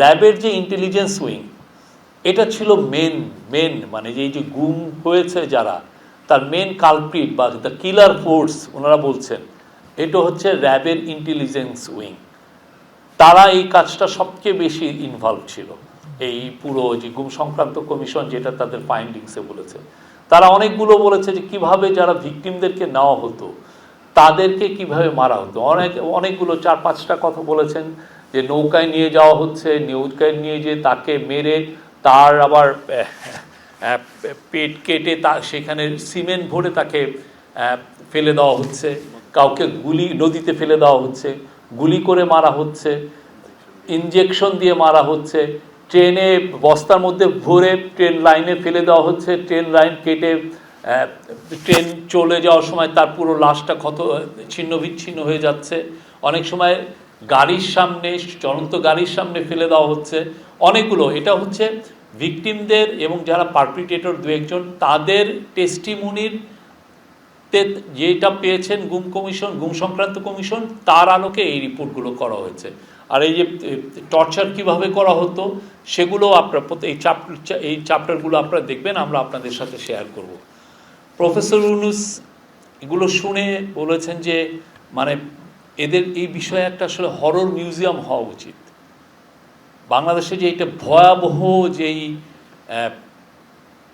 র্যাবের যে intelligence wing এটা ছিল মেন মেন মানে যে এই যে গুম হয়েছে যারা, তার মেন কালপ্রিট বা দ্য কিলার ফোর্স ওনারা বলছেন, এটা হচ্ছে র্যাবের ইন্টেলিজেন্স উইং তারা এই কাজটা সবচেয়ে বেশি ইনভলভ ছিল, এই পুরো যে গুম সংক্রান্ত কমিশন যেটা তাদের ফাইন্ডিংসে বলেছে। তারা অনেকগুলো বলেছে যে কীভাবে যারা ভিকটিমদেরকে নেওয়া হতো, তাদেরকে কীভাবে মারা হতো। অনেক, অনেকগুলো চার পাঁচটা কথা বলেছেন যে নৌকায় নিয়ে যাওয়া হচ্ছে নৌকায় নিয়ে যেয়ে তাকে মেরে তার আবার পেট কেটে তা, সেখানে সিমেন্ট ভরে তাকে ফেলে দেওয়া হচ্ছে। কাউকে গুলি, নদীতে ফেলে দেওয়া হচ্ছে। গুলি করে মারা হচ্ছে। ইনজেকশন দিয়ে মারা হচ্ছে। ট্রেনে, বস্তার মধ্যে ভরে ট্রেন লাইনে ফেলে দেওয়া হচ্ছে। ট্রেন লাইন কেটে ট্রেন চলে যাওয়ার সময় তার পুরো লাশটা ক্ষত ছিন্ন বিচ্ছিন্ন হয়ে যাচ্ছে। অনেক সময় গাড়ির সামনে, চলন্ত গাড়ির সামনে ফেলে দেওয়া হচ্ছে। অনেকগুলো, এটা হচ্ছে ভিকটিমদের এবং যারা পারপিটেটর দু একজন, তাদের টেস্টিমনির তে যেটা পেয়েছেন গুম কমিশন, গুম সংক্রান্ত কমিশন, তার আলোকে এই রিপোর্টগুলো করা হয়েছে। আর এই যে টর্চার কীভাবে করা হতো, সেগুলো আপনার এই চ্যাপ্টার এই চ্যাপ্টারগুলো আপনারা দেখবেন, আমরা আপনাদের সাথে শেয়ার করব। প্রফেসর ইউনুস এগুলো শুনে বলেছেন যে মানে এদের এই বিষয়ে একটা আসলে হরর মিউজিয়াম হওয়া উচিত। বাংলাদেশে যে এটা ভয়াবহ যেই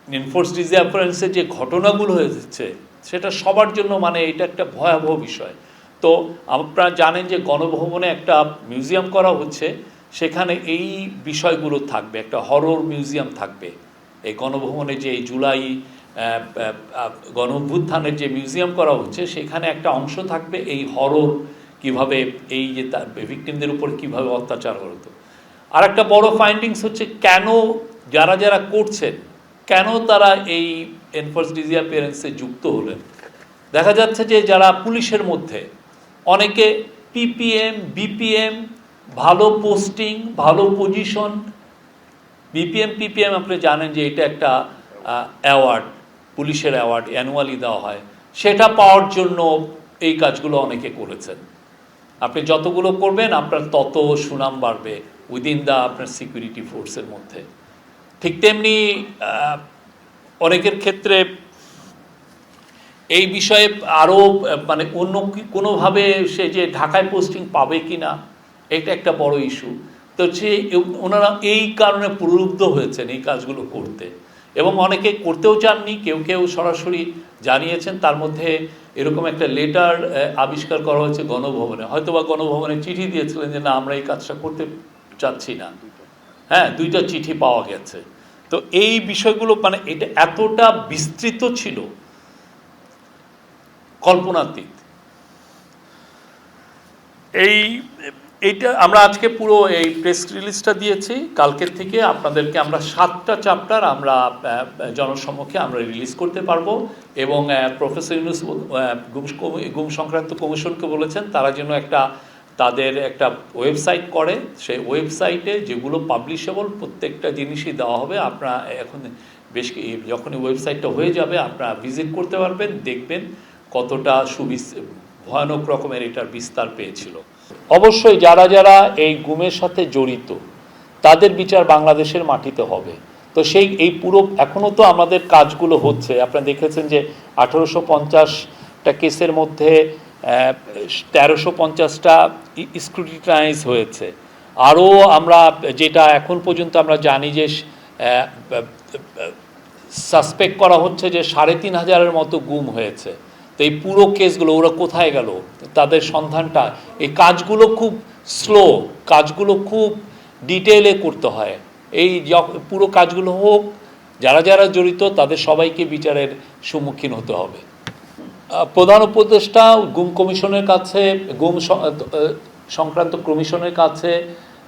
এনফোর্স ডিসঅ্যাপারেন্সের যে ঘটনাগুলো হয়েছে, সেটা সবার জন্য মানে এটা একটা ভয়াবহ বিষয়। তো আপনারা জানেন যে গণভবনে একটা মিউজিয়াম করা হচ্ছে, সেখানে এই বিষয়গুলো থাকবে, একটা হরর মিউজিয়াম থাকবে। এই গণভবনে যে এই জুলাই গণ যে মিউজিয়াম করা হচ্ছে, সেখানে একটা অংশ থাকবে এই হরর কীভাবে এই যে তার ভিকটিমদের উপর কীভাবে অত্যাচার হতো। আর একটা বড় ফাইন্ডিংস হচ্ছে কেন যারা যারা করছেন, কেন তারা এই এনফোর্স ডিজিয়াপিয়ারেন্সে যুক্ত হলেন? দেখা যাচ্ছে যে যারা পুলিশের মধ্যে, অনেকে পিপিএম বিপিএম ভালো পোস্টিং ভালো পজিশন বিপিএম পিপিএম আপনি জানেন যে এটা একটা অ্যাওয়ার্ড পুলিশের অ্যাওয়ার্ড অ্যানুয়ালি দেওয়া হয়। সেটা পাওয়ার জন্য এই কাজগুলো অনেকে করেছেন। আপনি যতগুলো করবেন, আপনার তত সুনাম বাড়বে উইদিন দ্য আপনার সিকিউরিটি ফোর্সের মধ্যে। ঠিক তেমনি অনেকের ক্ষেত্রে এই বিষয়ে আরও মানে অন্য কোনোভাবে সে যে ঢাকায় পোস্টিং পাবে কি না এটা একটা বড় ইস্যু তো সে, ওনারা এই কারণে প্রলুব্ধ হয়েছেন এই কাজগুলো করতে। এবং অনেকে করতেও চাননি, কেউ কেউ সরাসরি জানিয়েছেন, তার মধ্যে এরকম একটা লেটার আবিষ্কার করা হয়েছে গণভবনে। হয়তোবা গণভবনে চিঠি দিয়েছিলেন যে, না, আমরা এই কাজটা করতে চাচ্ছি না। হ্যাঁ দুইটা চিঠি পাওয়া গেছে। তো এই বিষয়গুলো মানে এটা এতটা বিস্তৃত ছিল, কল্পনাতীত। এই এইটা আমরা আজকে পুরো এই প্রেস রিলিজটা দিয়েছি। কালকের থেকে আপনাদেরকে আমরা সাতটা চ্যাপ্টার আমরা জনসম্মুখে আমরা রিলিজ করতে পারব এবং প্রফেসর ইউনুস গুম সংক্রান্ত কমিশনকে বলেছেন, তারা যেন একটা তাদের একটা ওয়েবসাইট করে। সেই ওয়েবসাইটে যেগুলো পাবলিশেবল প্রত্যেকটা জিনিসই দেওয়া হবে। আপনারা এখন বেশ যখনই ওয়েবসাইটটা হয়ে যাবে, আপনারা ভিজিট করতে পারবেন, দেখবেন কতটা সুবিস ভয়ানক রকমের এটার বিস্তার পেয়েছিল। অবশ্যই যারা যারা এই গুমের সাথে জড়িত, তাদের বিচার বাংলাদেশের মাটিতে হবে। তো সেই এই পুরো এখনও তো আমাদের কাজগুলো হচ্ছে। আপনারা দেখেছেন যে আঠারোশো পঞ্চাশটা কেসের মধ্যে তেরোশো পঞ্চাশটা স্ক্রুটিনাইজ হয়েছে। আরও আমরা যেটা এখন পর্যন্ত আমরা জানি যে সাসপেক্ট করা হচ্ছে যে সাড়ে তিন হাজারের মতো গুম হয়েছে। তো এই পুরো কেসগুলো, ওরা কোথায় গেল? তাদের সন্ধানটা, এই কাজগুলো খুব স্লো কাজগুলো খুব ডিটেলে করতে হয়। এই পুরো কাজগুলো হোক, যারা যারা জড়িত, তাদের সবাইকে বিচারের সম্মুখীন হতে হবে। প্রধান উপদেষ্টা গুম কমিশনের কাছে, গুম সংক্রান্ত কমিশনের কাছে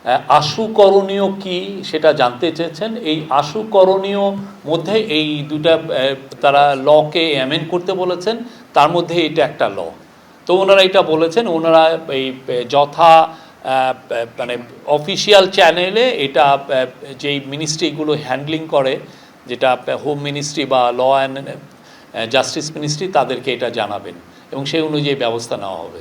আহ, আশু করণীয় কি সেটা জানতে চেয়েছেন? এই আশু করণীয় মধ্যে এই দুটা তারা লকে অ্যামেন্ড করতে বলেছেন তার মধ্যে এটা একটা ল। তো ওনারা এটা বলেছেন ওনারা এই যথা মানে অফিসিয়াল চ্যানেলে এটা যেই মিনিস্ট্রিগুলো হ্যান্ডলিং করে যেটা হোম মিনিস্ট্রি বা ল অ্যান্ড জাস্টিস মিনিস্ট্রি তাদেরকে এটা জানাবেন এবং সেই অনুযায়ী ব্যবস্থা নেওয়া হবে।